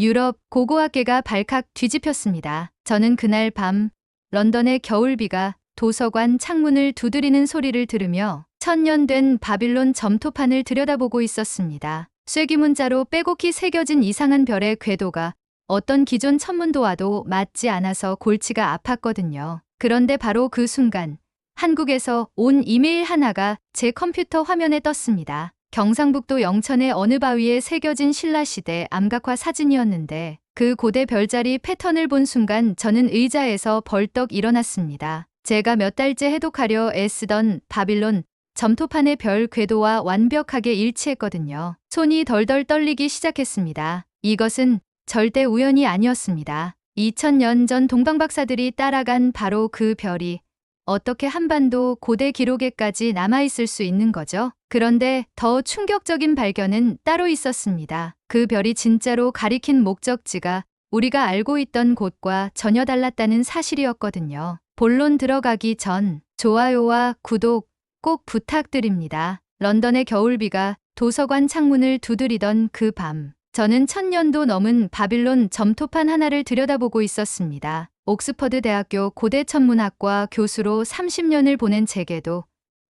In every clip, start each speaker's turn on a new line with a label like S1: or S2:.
S1: 유럽 고고학계가 발칵 뒤집혔습니다. 저는 그날 밤 런던의 겨울비가 도서관 창문을 두드리는 소리를 들으며 천년 된 바빌론 점토판을 들여다보고 있었습니다. 쐐기 문자로 빼곡히 새겨진 이상한 별의 궤도가 어떤 기존 천문도와도 맞지 않아서 골치가 아팠거든요. 그런데 바로 그 순간 한국에서 온 이메일 하나가 제 컴퓨터 화면에 떴습니다. 경상북도 영천의 어느 바위에 새겨진 신라시대 암각화 사진이었는데 그 고대 별자리 패턴을 본 순간 저는 의자에서 벌떡 일어났습니다. 제가 몇 달째 해독하려 애쓰던 바빌론 점토판의 별 궤도와 완벽하게 일치했거든요. 손이 덜덜 떨리기 시작했습니다. 이것은 절대 우연이 아니었습니다. 2000년 전 동방박사들이 따라간 바로 그 별이 어떻게 한반도 고대 기록에까지 남아있을 수 있는 거죠? 그런데 더 충격적인 발견은 따로 있었습니다. 그 별이 진짜로 가리킨 목적지가 우리가 알고 있던 곳과 전혀 달랐다는 사실이었거든요. 본론 들어가기 전 좋아요와 구독 꼭 부탁드립니다. 런던의 겨울비가 도서관 창문을 두드리던 그 밤. 저는 천 년도 넘은 바빌론 점토판 하나를 들여다보고 있었습니다. 옥스퍼드 대학교 고대 천문학과 교수로 30년을 보낸 제게도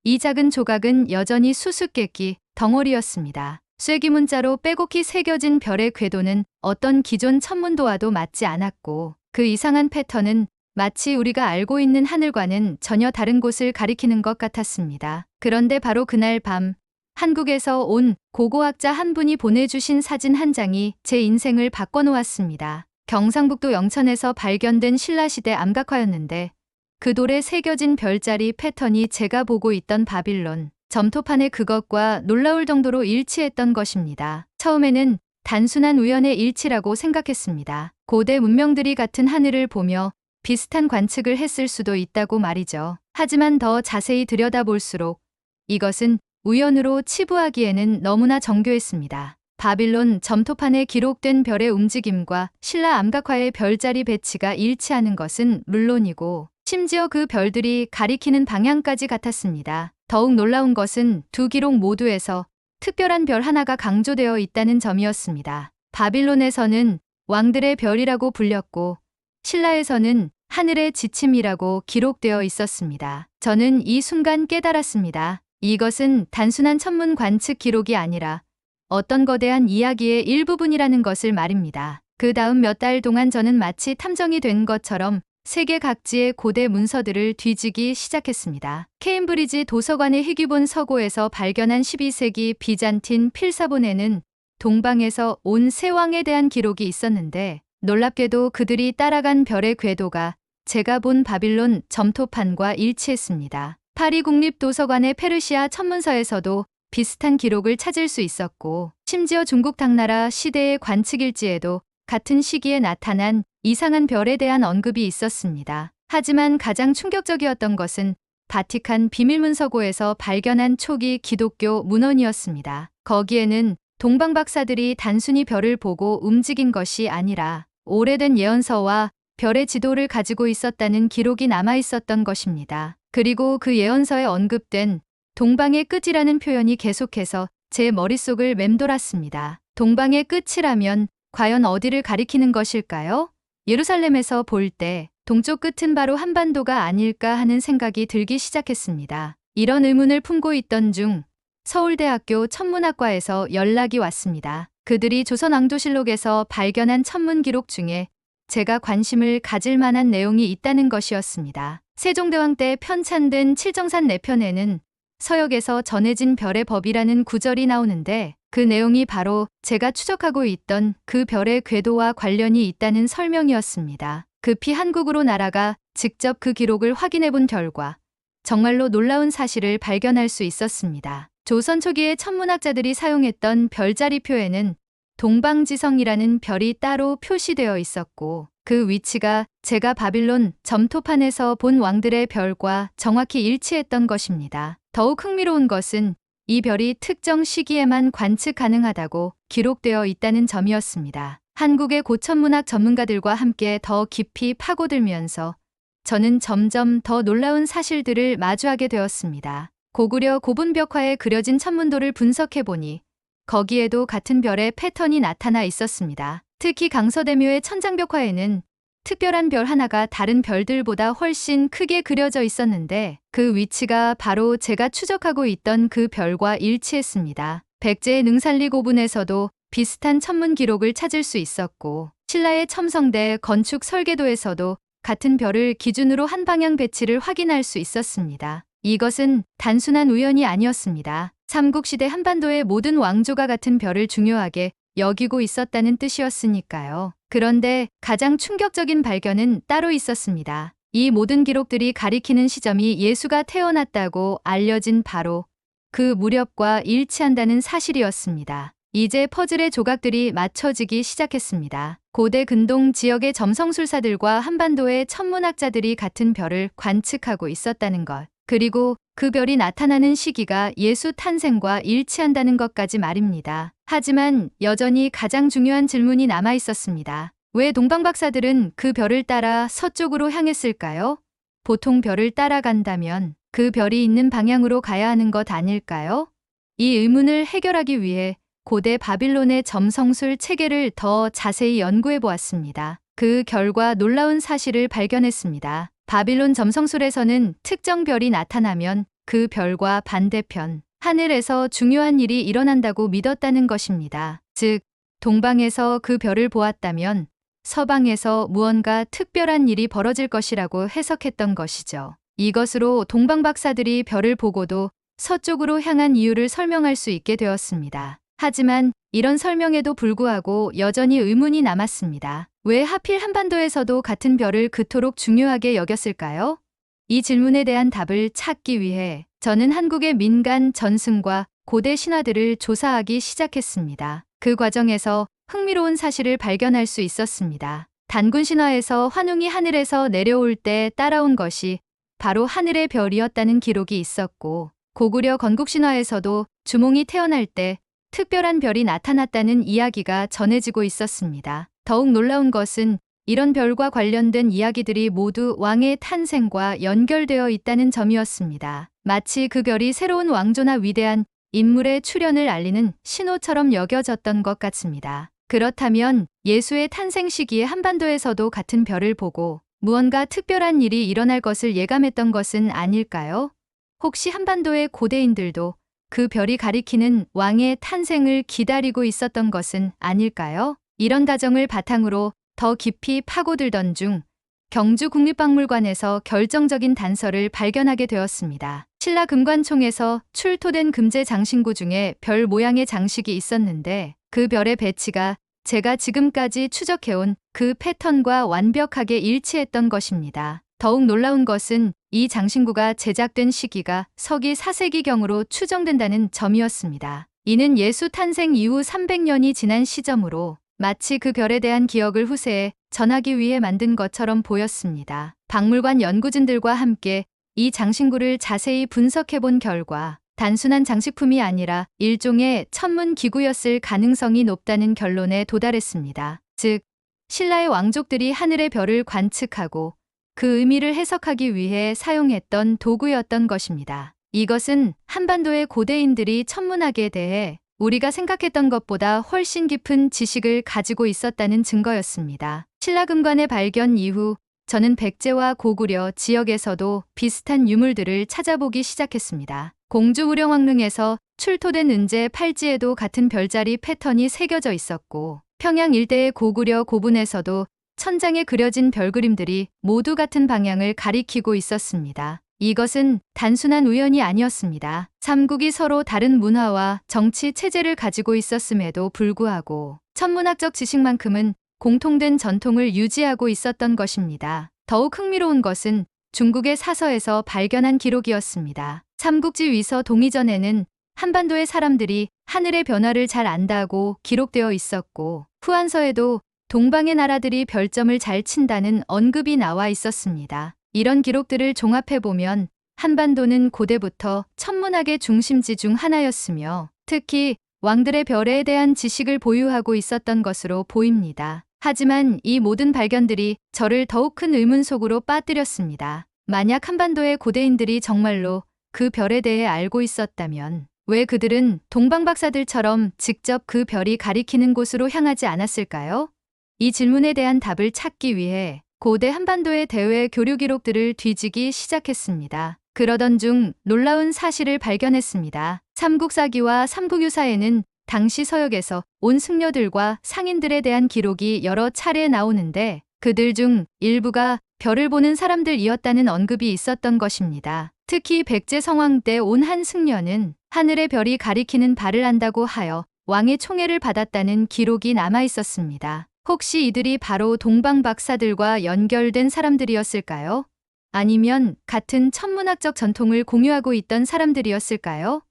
S1: 이 작은 조각은 여전히 수수께끼 덩어리였습니다. 쐐기 문자로 빼곡히 새겨진 별의 궤도는 어떤 기존 천문도와도 맞지 않았고 그 이상한 패턴은 마치 우리가 알고 있는 하늘과는 전혀 다른 곳을 가리키는 것 같았습니다. 그런데 바로 그날 밤 한국에서 온 고고학자 한 분이 보내주신 사진 한 장이 제 인생을 바꿔놓았습니다. 경상북도 영천에서 발견된 신라시대 암각화였는데 그 돌에 새겨진 별자리 패턴이 제가 보고 있던 바빌론 점토판의 그것과 놀라울 정도로 일치했던 것입니다. 처음에는 단순한 우연의 일치라고 생각했습니다. 고대 문명들이 같은 하늘을 보며 비슷한 관측을 했을 수도 있다고 말이죠. 하지만 더 자세히 들여다볼수록 이것은 우연으로 치부하기에는 너무나 정교했습니다. 바빌론 점토판에 기록된 별의 움직임과 신라 암각화의 별자리 배치가 일치하는 것은 물론이고 심지어 그 별들이 가리키는 방향까지 같았습니다. 더욱 놀라운 것은 두 기록 모두에서 특별한 별 하나가 강조되어 있다는 점이었습니다. 바빌론에서는 왕들의 별이라고 불렸고 신라에서는 하늘의 지침이라고 기록되어 있었습니다. 저는 이 순간 깨달았습니다. 이것은 단순한 천문 관측 기록이 아니라 어떤 거대한 이야기의 일부분이라는 것을 말입니다. 그 다음 몇 달 동안 저는 마치 탐정이 된 것처럼 세계 각지의 고대 문서들을 뒤지기 시작했습니다. 케임브리지 도서관의 희귀본 서고에서 발견한 12세기 비잔틴 필사본에는 동방에서 온 세왕에 대한 기록이 있었는데 놀랍게도 그들이 따라간 별의 궤도가 제가 본 바빌론 점토판과 일치했습니다. 파리 국립도서관의 페르시아 천문서에서도 비슷한 기록을 찾을 수 있었고 심지어 중국 당나라 시대의 관측일지에도 같은 시기에 나타난 이상한 별에 대한 언급이 있었습니다. 하지만 가장 충격적이었던 것은 바티칸 비밀문서고에서 발견한 초기 기독교 문헌이었습니다. 거기에는 동방 박사들이 단순히 별을 보고 움직인 것이 아니라 오래된 예언서와 별의 지도를 가지고 있었다는 기록이 남아 있었던 것입니다. 그리고 그 예언서에 언급된 동방의 끝이라는 표현이 계속해서 제 머릿속을 맴돌았습니다. 동방의 끝이라면 과연 어디를 가리키는 것일까요? 예루살렘에서 볼 때 동쪽 끝은 바로 한반도가 아닐까 하는 생각이 들기 시작했습니다. 이런 의문을 품고 있던 중 서울대학교 천문학과에서 연락이 왔습니다. 그들이 조선왕조실록에서 발견한 천문 기록 중에 제가 관심을 가질 만한 내용이 있다는 것이었습니다. 세종대왕 때 편찬된 칠정산 내편에는 서역에서 전해진 별의 법이라는 구절이 나오는데 그 내용이 바로 제가 추적하고 있던 그 별의 궤도와 관련이 있다는 설명이었습니다. 급히 한국으로 날아가 직접 그 기록을 확인해 본 결과 정말로 놀라운 사실을 발견할 수 있었습니다. 조선 초기의 천문학자들이 사용했던 별자리표에는 동방지성이라는 별이 따로 표시되어 있었고 그 위치가 제가 바빌론 점토판에서 본 왕들의 별과 정확히 일치했던 것입니다. 더욱 흥미로운 것은 이 별이 특정 시기에만 관측 가능하다고 기록되어 있다는 점이었습니다. 한국의 고천문학 전문가들과 함께 더 깊이 파고들면서 저는 점점 더 놀라운 사실들을 마주하게 되었습니다. 고구려 고분벽화에 그려진 천문도를 분석해보니 거기에도 같은 별의 패턴이 나타나 있었습니다. 특히 강서대묘의 천장벽화에는 특별한 별 하나가 다른 별들보다 훨씬 크게 그려져 있었는데 그 위치가 바로 제가 추적하고 있던 그 별과 일치했습니다. 백제의 능산리 고분에서도 비슷한 천문 기록을 찾을 수 있었고 신라의 첨성대 건축 설계도에서도 같은 별을 기준으로 한 방향 배치를 확인할 수 있었습니다. 이것은 단순한 우연이 아니었습니다. 삼국시대 한반도의 모든 왕조가 같은 별을 중요하게 여기고 있었다는 뜻이었으니까요. 그런데 가장 충격적인 발견은 따로 있었습니다. 이 모든 기록들이 가리키는 시점이 예수가 태어났다고 알려진 바로 그 무렵과 일치한다는 사실이었습니다. 이제 퍼즐의 조각들이 맞춰지기 시작했습니다. 고대 근동 지역의 점성술사들과 한반도의 천문학자들이 같은 별을 관측하고 있었다는 것. 그리고 그 별이 나타나는 시기가 예수 탄생과 일치한다는 것까지 말입니다. 하지만 여전히 가장 중요한 질문이 남아 있었습니다. 왜 동방박사들은 그 별을 따라 서쪽으로 향했을까요? 보통 별을 따라간다면 그 별이 있는 방향으로 가야 하는 것 아닐까요? 이 의문을 해결하기 위해 고대 바빌론의 점성술 체계를 더 자세히 연구해 보았습니다. 그 결과 놀라운 사실을 발견했습니다. 바빌론 점성술에서는 특정 별이 나타나면 그 별과 반대편, 하늘에서 중요한 일이 일어난다고 믿었다는 것입니다. 즉, 동방에서 그 별을 보았다면 서방에서 무언가 특별한 일이 벌어질 것이라고 해석했던 것이죠. 이것으로 동방 박사들이 별을 보고도 서쪽으로 향한 이유를 설명할 수 있게 되었습니다. 하지만 이런 설명에도 불구하고 여전히 의문이 남았습니다. 왜 하필 한반도에서도 같은 별을 그토록 중요하게 여겼을까요? 이 질문에 대한 답을 찾기 위해 저는 한국의 민간 전승과 고대 신화들을 조사하기 시작했습니다. 그 과정에서 흥미로운 사실을 발견할 수 있었습니다. 단군 신화에서 환웅이 하늘에서 내려올 때 따라온 것이 바로 하늘의 별이었다는 기록이 있었고 고구려 건국 신화에서도 주몽이 태어날 때 특별한 별이 나타났다는 이야기가 전해지고 있었습니다. 더욱 놀라운 것은 이런 별과 관련된 이야기들이 모두 왕의 탄생과 연결되어 있다는 점이었습니다. 마치 그 별이 새로운 왕조나 위대한 인물의 출현을 알리는 신호처럼 여겨졌던 것 같습니다. 그렇다면 예수의 탄생 시기에 한반도에서도 같은 별을 보고 무언가 특별한 일이 일어날 것을 예감했던 것은 아닐까요? 혹시 한반도의 고대인들도 그 별이 가리키는 왕의 탄생을 기다리고 있었던 것은 아닐까요? 이런 가정을 바탕으로 더 깊이 파고들던 중 경주 국립박물관에서 결정적인 단서를 발견하게 되었습니다. 신라 금관총에서 출토된 금제 장신구 중에 별 모양의 장식이 있었는데 그 별의 배치가 제가 지금까지 추적해온 그 패턴과 완벽하게 일치했던 것입니다. 더욱 놀라운 것은 이 장신구가 제작된 시기가 서기 4세기경으로 추정된다는 점이었습니다. 이는 예수 탄생 이후 300년이 지난 시점으로 마치 그 별에 대한 기억을 후세에 전하기 위해 만든 것처럼 보였습니다. 박물관 연구진들과 함께 이 장신구를 자세히 분석해 본 결과 단순한 장식품이 아니라 일종의 천문 기구였을 가능성이 높다는 결론에 도달했습니다. 즉, 신라의 왕족들이 하늘의 별을 관측하고 그 의미를 해석하기 위해 사용했던 도구였던 것입니다. 이것은 한반도의 고대인들이 천문학에 대해 우리가 생각했던 것보다 훨씬 깊은 지식을 가지고 있었다는 증거였습니다. 신라금관의 발견 이후 저는 백제와 고구려 지역에서도 비슷한 유물들을 찾아보기 시작했습니다. 공주 우령왕릉에서 출토된 은제 팔찌에도 같은 별자리 패턴이 새겨져 있었고 평양 일대의 고구려 고분에서도 천장에 그려진 별 그림들이 모두 같은 방향을 가리키고 있었습니다. 이것은 단순한 우연이 아니었습니다. 삼국이 서로 다른 문화와 정치 체제를 가지고 있었음에도 불구하고 천문학적 지식만큼은 공통된 전통을 유지하고 있었던 것입니다. 더욱 흥미로운 것은 중국의 사서에서 발견한 기록이었습니다. 삼국지 위서 동의전에는 한반도의 사람들이 하늘의 변화를 잘 안다고 기록되어 있었고 후한서에도 동방의 나라들이 별점을 잘 친다는 언급이 나와 있었습니다. 이런 기록들을 종합해보면 한반도는 고대부터 천문학의 중심지 중 하나였으며 특히 왕들의 별에 대한 지식을 보유하고 있었던 것으로 보입니다. 하지만 이 모든 발견들이 저를 더욱 큰 의문 속으로 빠뜨렸습니다. 만약 한반도의 고대인들이 정말로 그 별에 대해 알고 있었다면 왜 그들은 동방박사들처럼 직접 그 별이 가리키는 곳으로 향하지 않았을까요? 이 질문에 대한 답을 찾기 위해 고대 한반도의 대외 교류 기록들을 뒤지기 시작했습니다. 그러던 중 놀라운 사실을 발견했습니다. 삼국사기와 삼국유사에는 당시 서역에서 온 승려들과 상인들에 대한 기록이 여러 차례 나오는데 그들 중 일부가 별을 보는 사람들이었다는 언급이 있었던 것입니다. 특히 백제 성왕 때 온 한 승려는 하늘의 별이 가리키는 바를 안다고 하여 왕의 총애를 받았다는 기록이 남아 있었습니다. 혹시 이들이 바로 동방 박사들과 연결된 사람들이었을까요? 아니면 같은 천문학적 전통을 공유하고 있던 사람들이었을까요?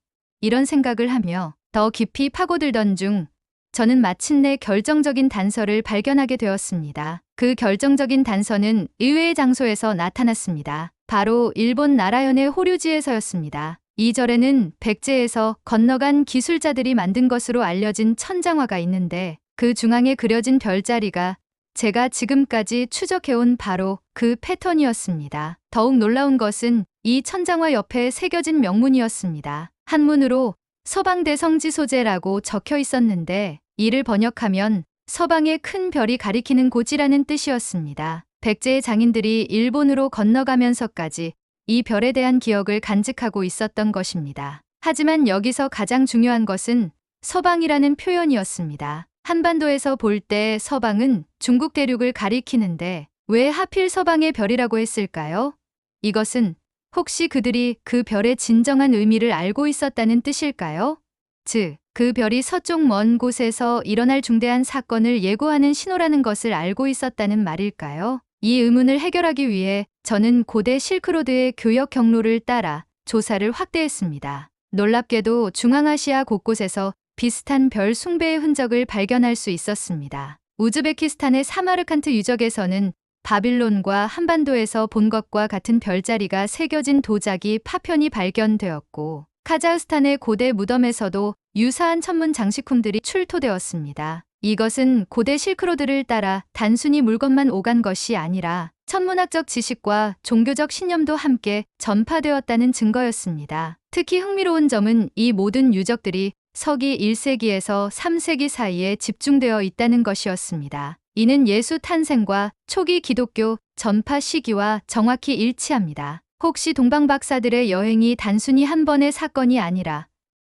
S1: 이런 생각을 하며 더 깊이 파고들던 중 저는 마침내 결정적인 단서를 발견하게 되었습니다. 그 결정적인 단서는 의외의 장소에서 나타났습니다. 바로 일본 나라현의 호류지에서였습니다. 이 절에는 백제에서 건너간 기술자들이 만든 것으로 알려진 천장화가 있는데 그 중앙에 그려진 별자리가 제가 지금까지 추적해온 바로 그 패턴이었습니다. 더욱 놀라운 것은 이 천장화 옆에 새겨진 명문이었습니다. 한문으로 서방대 성지 소재라고 적혀 있었는데 이를 번역하면 서방의 큰 별이 가리키는 고지라는 뜻이었습니다. 백제의 장인들이 일본으로 건너가면서까지 이 별에 대한 기억을 간직하고 있었던 것입니다. 하지만 여기서 가장 중요한 것은 서방이라는 표현이었습니다. 한반도에서 볼 때 서방은 중국 대륙을 가리키는데 왜 하필 서방의 별이라고 했을까요? 이것은 혹시 그들이 그 별의 진정한 의미를 알고 있었다는 뜻일까요? 즉, 그 별이 서쪽 먼 곳에서 일어날 중대한 사건을 예고하는 신호라는 것을 알고 있었다는 말일까요? 이 의문을 해결하기 위해 저는 고대 실크로드의 교역 경로를 따라 조사를 확대했습니다. 놀랍게도 중앙아시아 곳곳에서 비슷한 별 숭배의 흔적을 발견할 수 있었습니다. 우즈베키스탄의 사마르칸트 유적에서는 바빌론과 한반도에서 본 것과 같은 별자리가 새겨진 도자기 파편이 발견되었고 카자흐스탄의 고대 무덤에서도 유사한 천문 장식품들이 출토되었습니다. 이것은 고대 실크로드를 따라 단순히 물건만 오간 것이 아니라 천문학적 지식과 종교적 신념도 함께 전파되었다는 증거였습니다. 특히 흥미로운 점은 이 모든 유적들이 서기 1세기에서 3세기 사이에 집중되어 있다는 것이었습니다. 이는 예수 탄생과 초기 기독교 전파 시기와 정확히 일치합니다. 혹시 동방박사들의 여행이 단순히 한 번의 사건이 아니라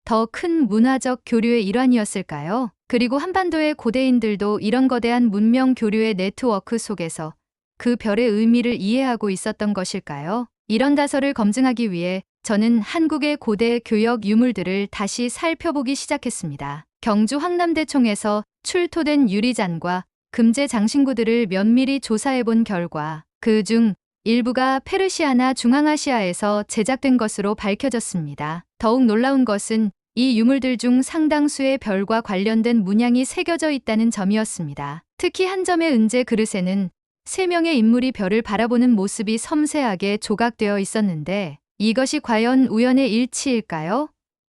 S1: 더 큰 문화적 교류의 일환이었을까요? 그리고 한반도의 고대인들도 이런 거대한 문명 교류의 네트워크 속에서 그 별의 의미를 이해하고 있었던 것일까요? 이런 다서를 검증하기 위해 저는 한국의 고대 교역 유물들을 다시 살펴보기 시작했습니다. 경주 황남대총에서 출토된 유리잔과 금제 장신구들을 면밀히 조사해 본 결과 그 중 일부가 페르시아나 중앙아시아에서 제작된 것으로 밝혀졌습니다. 더욱 놀라운 것은 이 유물들 중 상당수의 별과 관련된 문양이 새겨져 있다는 점이었습니다. 특히 한 점의 은제 그릇에는 세 명의 인물이 별을 바라보는 모습이 섬세하게 조각되어 있었는데 이것이 과연 우연의 일치일까요?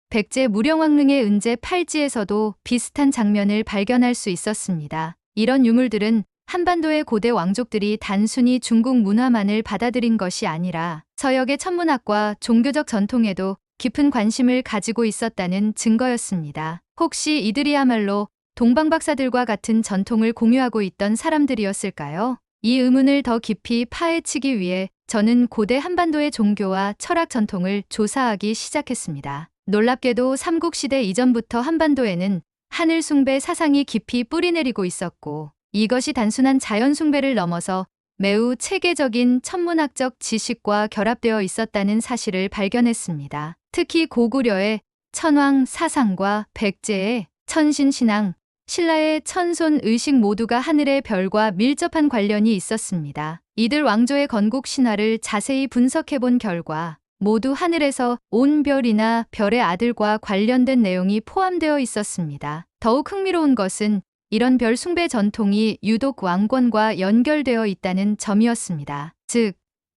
S1: 백제 무령왕릉의 은제 팔지에서도 비슷한 장면을 발견할 수 있었습니다. 이런 유물들은 한반도의 고대 왕족들이 단순히 중국 문화만을 받아들인 것이 아니라 서역의 천문학과 종교적 전통에도 깊은 관심을 가지고 있었다는 증거였습니다. 혹시 이들이야말로 동방박사들과 같은 전통을 공유하고 있던 사람들이었을까요? 이 의문을 더 깊이 파헤치기 위해 저는 고대 한반도의 종교와 철학 전통을 조사하기 시작했습니다. 놀랍게도 삼국시대 이전부터 한반도에는 하늘 숭배 사상이 깊이 뿌리내리고 있었고 이것이 단순한 자연 숭배를 넘어서 매우 체계적인 천문학적 지식과 결합되어 있었다는 사실을 발견했습니다. 특히 고구려의 천왕 사상과 백제의 천신신앙, 신라의 천손 의식 모두가 하늘의 별과 밀접한 관련이 있었습니다. 이들 왕조의 건국 신화를 자세히 분석해 본 결과 모두 하늘에서 온 별이나 별의 아들과 관련된 내용이 포함되어 있었습니다. 더욱 흥미로운 것은 이런 별 숭배 전통이 유독 왕권과 연결되어 있다는 점이었습니다. 즉,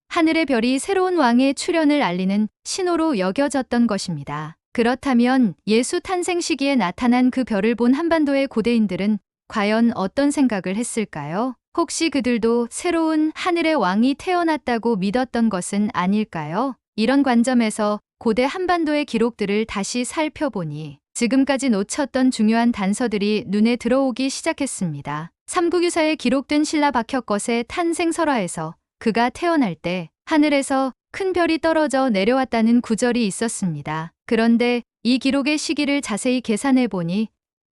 S1: 하늘의 별이 새로운 왕의 출현을 알리는 신호로 여겨졌던 것입니다. 그렇다면 예수 탄생 시기에 나타난 그 별을 본 한반도의 고대인들은 과연 어떤 생각을 했을까요? 혹시 그들도 새로운 하늘의 왕이 태어났다고 믿었던 것은 아닐까요? 이런 관점에서 고대 한반도의 기록들을 다시 살펴보니 지금까지 놓쳤던 중요한 단서들이 눈에 들어오기 시작했습니다. 삼국유사에 기록된 신라 박혁것의 탄생 설화에서 그가 태어날 때 하늘에서 큰 별이 떨어져 내려왔다는 구절이 있었습니다. 그런데 이 기록의 시기를 자세히 계산해 보니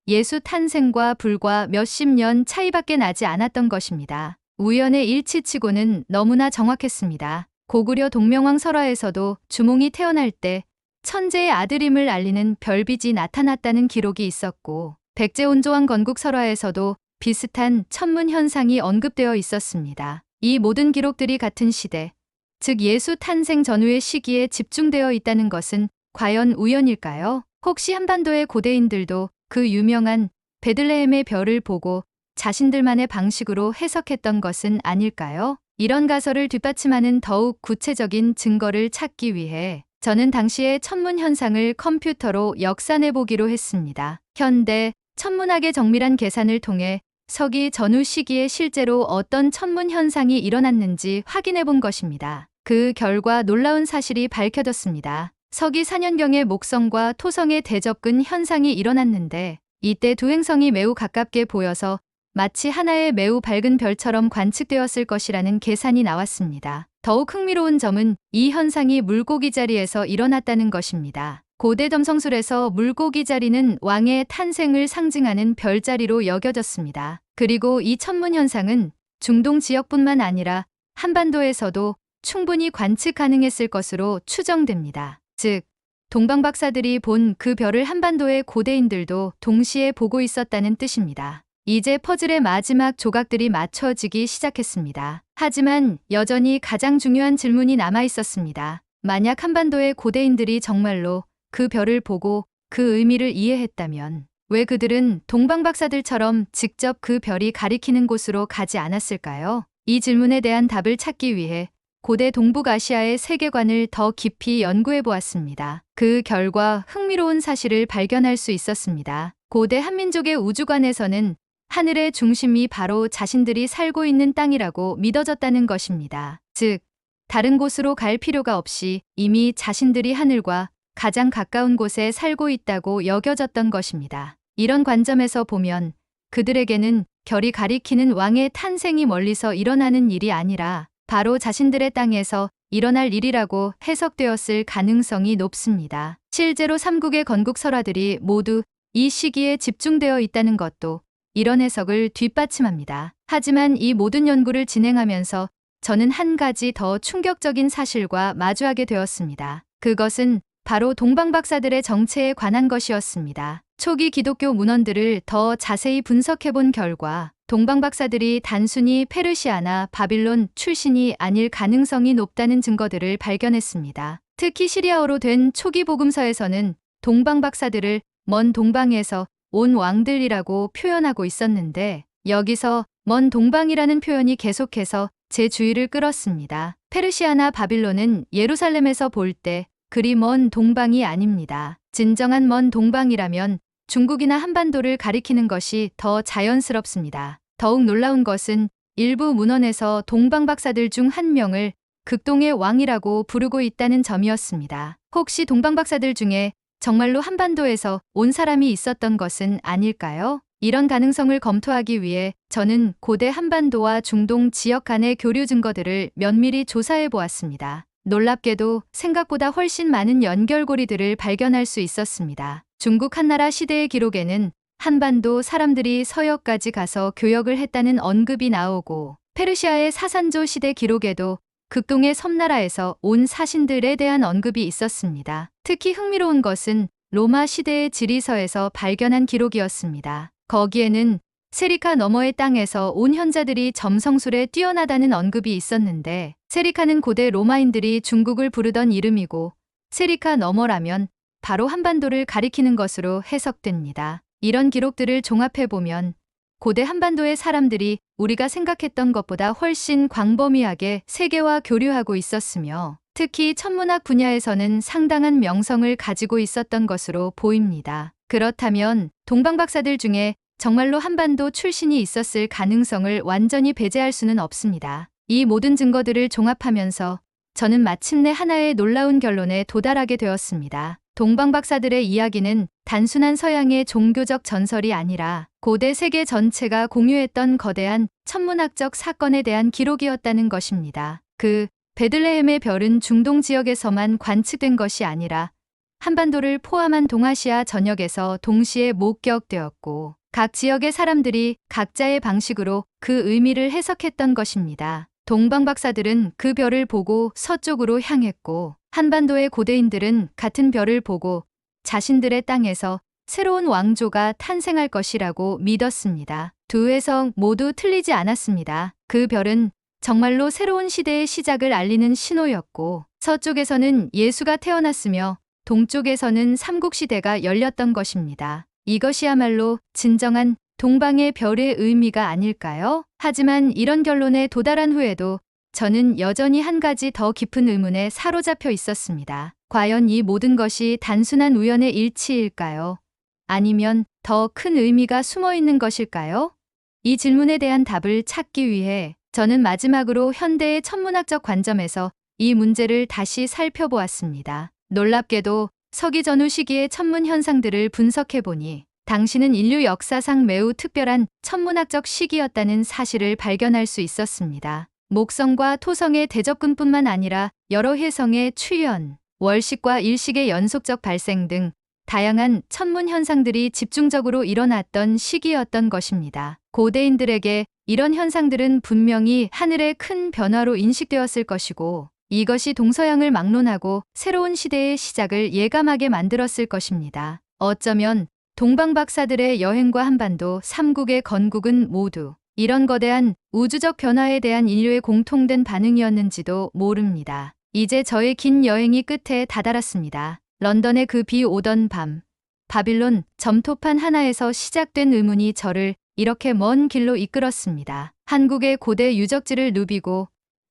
S1: 예수 탄생과 불과 몇십 년 차이밖에 나지 않았던 것입니다. 우연의 일치치고는 너무나 정확했습니다. 고구려 동명왕 설화에서도 주몽이 태어날 때 천재의 아들임을 알리는 별빛이 나타났다는 기록이 있었고 백제온조왕 건국 설화에서도 비슷한 천문 현상이 언급되어 있었습니다. 이 모든 기록들이 같은 시대, 즉 예수 탄생 전후의 시기에 집중되어 있다는 것은 과연 우연일까요? 혹시 한반도의 고대인들도 그 유명한 베들레헴의 별을 보고 자신들만의 방식으로 해석했던 것은 아닐까요? 이런 가설을 뒷받침하는 더욱 구체적인 증거를 찾기 위해 저는 당시의 천문 현상을 컴퓨터로 역산해 보기로 했습니다. 현대 천문학의 정밀한 계산을 통해 서기 전후 시기에 실제로 어떤 천문 현상이 일어났는지 확인해 본 것입니다. 그 결과 놀라운 사실이 밝혀졌습니다. 서기 4년경에 목성과 토성의 대접근 현상이 일어났는데 이때 두 행성이 매우 가깝게 보여서 마치 하나의 매우 밝은 별처럼 관측되었을 것이라는 계산이 나왔습니다. 더욱 흥미로운 점은 이 현상이 물고기 자리에서 일어났다는 것입니다. 고대 점성술에서 물고기 자리는 왕의 탄생을 상징하는 별자리로 여겨졌습니다. 그리고 이 천문 현상은 중동 지역뿐만 아니라 한반도에서도 충분히 관측 가능했을 것으로 추정됩니다. 즉, 동방 박사들이 본 그 별을 한반도의 고대인들도 동시에 보고 있었다는 뜻입니다. 이제 퍼즐의 마지막 조각들이 맞춰지기 시작했습니다. 하지만 여전히 가장 중요한 질문이 남아 있었습니다. 만약 한반도의 고대인들이 정말로 그 별을 보고 그 의미를 이해했다면 왜 그들은 동방 박사들처럼 직접 그 별이 가리키는 곳으로 가지 않았을까요? 이 질문에 대한 답을 찾기 위해 고대 동북아시아의 세계관을 더 깊이 연구해 보았습니다. 그 결과 흥미로운 사실을 발견할 수 있었습니다. 고대 한민족의 우주관에서는 하늘의 중심이 바로 자신들이 살고 있는 땅이라고 믿어졌다는 것입니다. 즉, 다른 곳으로 갈 필요가 없이 이미 자신들이 하늘과 가장 가까운 곳에 살고 있다고 여겨졌던 것입니다. 이런 관점에서 보면 그들에게는 결이 가리키는 왕의 탄생이 멀리서 일어나는 일이 아니라 바로 자신들의 땅에서 일어날 일이라고 해석되었을 가능성이 높습니다. 실제로 삼국의 건국 설화들이 모두 이 시기에 집중되어 있다는 것도 이런 해석을 뒷받침합니다. 하지만 이 모든 연구를 진행하면서 저는 한 가지 더 충격적인 사실과 마주하게 되었습니다. 그것은 바로 동방박사들의 정체에 관한 것이었습니다. 초기 기독교 문헌들을 더 자세히 분석해 본 결과 동방 박사들이 단순히 페르시아나 바빌론 출신이 아닐 가능성이 높다는 증거들을 발견했습니다. 특히 시리아어로 된 초기 복음서에서는 동방 박사들을 먼 동방에서 온 왕들이라고 표현하고 있었는데 여기서 먼 동방이라는 표현이 계속해서 제 주의를 끌었습니다. 페르시아나 바빌론은 예루살렘에서 볼 때 그리 먼 동방이 아닙니다. 진정한 먼 동방이라면 중국이나 한반도를 가리키는 것이 더 자연스럽습니다. 더욱 놀라운 것은 일부 문헌에서 동방 박사들 중 한 명을 극동의 왕이라고 부르고 있다는 점이었습니다. 혹시 동방 박사들 중에 정말로 한반도에서 온 사람이 있었던 것은 아닐까요? 이런 가능성을 검토하기 위해 저는 고대 한반도와 중동 지역 간의 교류 증거들을 면밀히 조사해 보았습니다. 놀랍게도 생각보다 훨씬 많은 연결고리들을 발견할 수 있었습니다. 중국 한나라 시대의 기록에는 한반도 사람들이 서역까지 가서 교역을 했다는 언급이 나오고 페르시아의 사산조 시대 기록에도 극동의 섬나라에서 온 사신들에 대한 언급이 있었습니다. 특히 흥미로운 것은 로마 시대의 지리서에서 발견한 기록이었습니다. 거기에는 세리카 너머의 땅에서 온 현자들이 점성술에 뛰어나다는 언급이 있었는데 세리카는 고대 로마인들이 중국을 부르던 이름이고 세리카 너머라면 바로 한반도를 가리키는 것으로 해석됩니다. 이런 기록들을 종합해보면 고대 한반도의 사람들이 우리가 생각했던 것보다 훨씬 광범위하게 세계와 교류하고 있었으며 특히 천문학 분야에서는 상당한 명성을 가지고 있었던 것으로 보입니다. 그렇다면 동방박사들 중에 정말로 한반도 출신이 있었을 가능성을 완전히 배제할 수는 없습니다. 이 모든 증거들을 종합하면서 저는 마침내 하나의 놀라운 결론에 도달하게 되었습니다. 동방박사들의 이야기는 단순한 서양의 종교적 전설이 아니라 고대 세계 전체가 공유했던 거대한 천문학적 사건에 대한 기록이었다는 것입니다. 그 베들레헴의 별은 중동 지역에서만 관측된 것이 아니라 한반도를 포함한 동아시아 전역에서 동시에 목격되었고 각 지역의 사람들이 각자의 방식으로 그 의미를 해석했던 것입니다. 동방 박사들은 그 별을 보고 서쪽으로 향했고 한반도의 고대인들은 같은 별을 보고 자신들의 땅에서 새로운 왕조가 탄생할 것이라고 믿었습니다. 두 해석 모두 틀리지 않았습니다. 그 별은 정말로 새로운 시대의 시작을 알리는 신호였고 서쪽에서는 예수가 태어났으며 동쪽에서는 삼국시대가 열렸던 것입니다. 이것이야말로 진정한 동방의 별의 의미가 아닐까요? 하지만 이런 결론에 도달한 후에도 저는 여전히 한 가지 더 깊은 의문에 사로잡혀 있었습니다. 과연 이 모든 것이 단순한 우연의 일치일까요? 아니면 더 큰 의미가 숨어 있는 것일까요? 이 질문에 대한 답을 찾기 위해 저는 마지막으로 현대의 천문학적 관점에서 이 문제를 다시 살펴보았습니다. 놀랍게도 서기 전후 시기의 천문 현상들을 분석해 보니 당시는 인류 역사상 매우 특별한 천문학적 시기였다는 사실을 발견할 수 있었습니다. 목성과 토성의 대접근뿐만 아니라 여러 혜성의 출현, 월식과 일식의 연속적 발생 등 다양한 천문 현상들이 집중적으로 일어났던 시기였던 것입니다. 고대인들에게 이런 현상들은 분명히 하늘의 큰 변화로 인식되었을 것이고 이것이 동서양을 막론하고 새로운 시대의 시작을 예감하게 만들었을 것입니다. 어쩌면 동방 박사들의 여행과 한반도 삼국의 건국은 모두 이런 거대한 우주적 변화에 대한 인류의 공통된 반응이었는지도 모릅니다. 이제 저의 긴 여행이 끝에 다다랐습니다. 런던의 그 비 오던 밤, 바빌론 점토판 하나에서 시작된 의문이 저를 이렇게 먼 길로 이끌었습니다. 한국의 고대 유적지를 누비고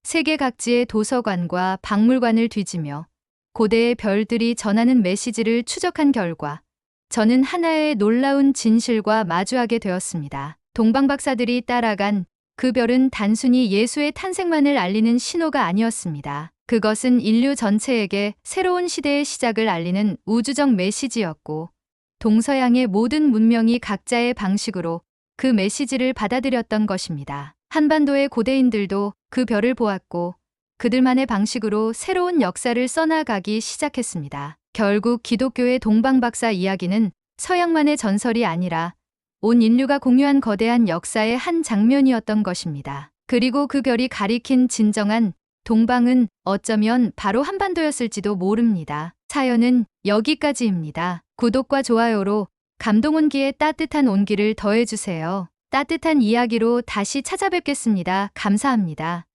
S1: 세계 각지의 도서관과 박물관을 뒤지며 고대의 별들이 전하는 메시지를 추적한 결과 저는 하나의 놀라운 진실과 마주하게 되었습니다. 동방박사들이 따라간 그 별은 단순히 예수의 탄생만을 알리는 신호가 아니었습니다. 그것은 인류 전체에게 새로운 시대의 시작을 알리는 우주적 메시지였고 동서양의 모든 문명이 각자의 방식으로 그 메시지를 받아들였던 것입니다. 한반도의 고대인들도 그 별을 보았고 그들만의 방식으로 새로운 역사를 써나가기 시작했습니다. 결국 기독교의 동방박사 이야기는 서양만의 전설이 아니라 온 인류가 공유한 거대한 역사의 한 장면이었던 것입니다. 그리고 그 별이 가리킨 진정한 동방은 어쩌면 바로 한반도였을지도 모릅니다. 사연은 여기까지입니다. 구독과 좋아요로 감동 온기에 따뜻한 온기를 더해주세요. 따뜻한 이야기로 다시 찾아뵙겠습니다. 감사합니다.